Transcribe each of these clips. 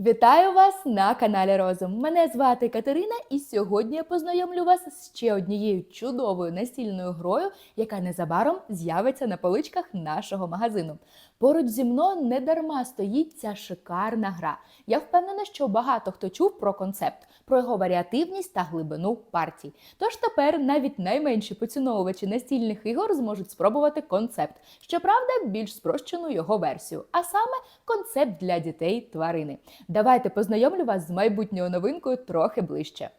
Вітаю вас на каналі Розум. Мене звати Катерина, і сьогодні я познайомлю вас з ще однією чудовою настільною грою, яка незабаром з'явиться на поличках нашого магазину. Поруч зі мною не дарма стоїть ця шикарна гра. Я впевнена, що багато хто чув про концепт, про його варіативність та глибину партій. Тож тепер навіть найменші поціновувачі настільних ігор зможуть спробувати концепт, щоправда, більш спрощену його версію, а саме концепт для дітей тварини. Давайте познайомлю вас з майбутньою новинкою трохи ближче.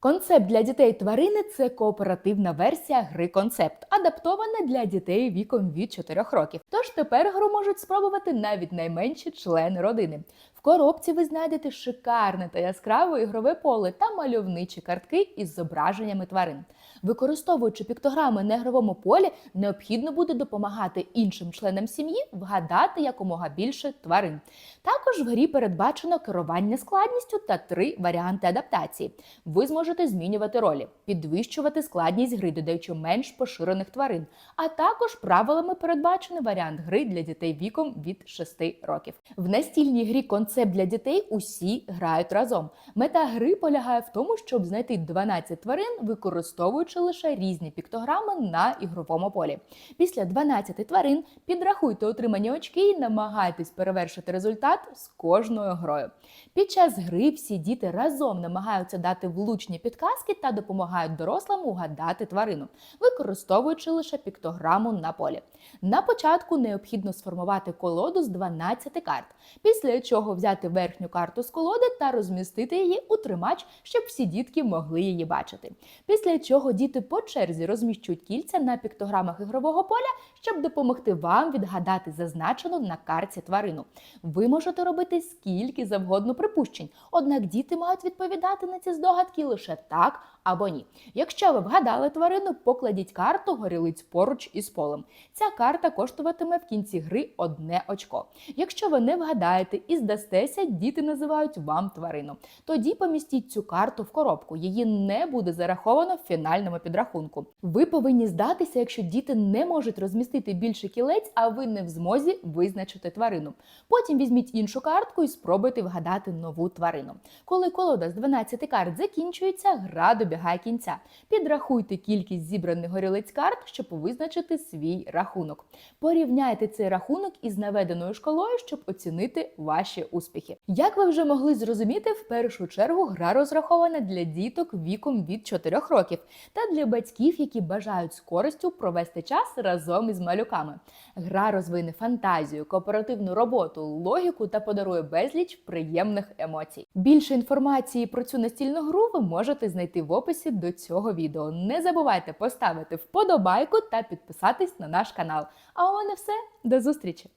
Концепт для дітей тварини це кооперативна версія гри концепт, адаптована для дітей віком від 4 років. Тож тепер гру можуть спробувати навіть найменші члени родини. Коробці ви знайдете шикарне та яскраве ігрове поле та мальовничі картки із зображеннями тварин. Використовуючи піктограми на ігровому полі, необхідно буде допомагати іншим членам сім'ї вгадати якомога більше тварин. Також в грі передбачено керування складністю та три варіанти адаптації. Ви зможете змінювати ролі, підвищувати складність гри, додаючи менш поширених тварин. А також правилами передбачений варіант гри для дітей віком від 6 років. В настільній грі концепт для дітей усі грають разом. Мета гри полягає в тому, щоб знайти 12 тварин, використовуючи лише різні піктограми на ігровому полі. Після 12 тварин підрахуйте отримані очки і намагайтесь перевершити результат з кожною грою. Під час гри всі діти разом намагаються дати влучні підказки та допомагають дорослим угадати тварину, використовуючи лише піктограму на полі. На початку необхідно сформувати колоду з 12 карт, після чого взяти верхню карту з колоди та розмістити її у тримач, щоб всі дітки могли її бачити. Після чого діти по черзі розміщують кільця на піктограмах ігрового поля, щоб допомогти вам відгадати зазначену на карті тварину. Ви можете робити скільки завгодно припущень, однак діти мають відповідати на ці здогадки лише так або ні. Якщо ви вгадали тварину, покладіть карту горілиць поруч із полем. Ця карта коштуватиме в кінці гри одне очко. Якщо ви не вгадаєте і здастеся, діти називають вам тварину. Тоді помістіть цю карту в коробку. Її не буде зараховано в фінальному підрахунку. Ви повинні здатися, якщо діти не можуть розмістити більше кілець, а ви не в змозі визначити тварину. Потім візьміть іншу картку і спробуйте вгадати нову тварину. Коли колода з 12 карт закінчується, гра добігає кінця. Підрахуйте кількість зібраних горілиць карт, щоб визначити свій рахунок. Порівняйте цей рахунок із наведеною шкалою, щоб оцінити ваші успіхи. Як ви вже могли зрозуміти, в першу чергу гра розрахована для діток віком від 4 років та для батьків, які бажають з користю провести час разом із малюками. Гра розвине фантазію, кооперативну роботу, логіку та подарує безліч приємних емоцій. Більше інформації про цю настільну гру ви можете знайти в описі до цього відео. Не забувайте поставити вподобайку та підписатись на наш канал. А у мене все. До зустрічі!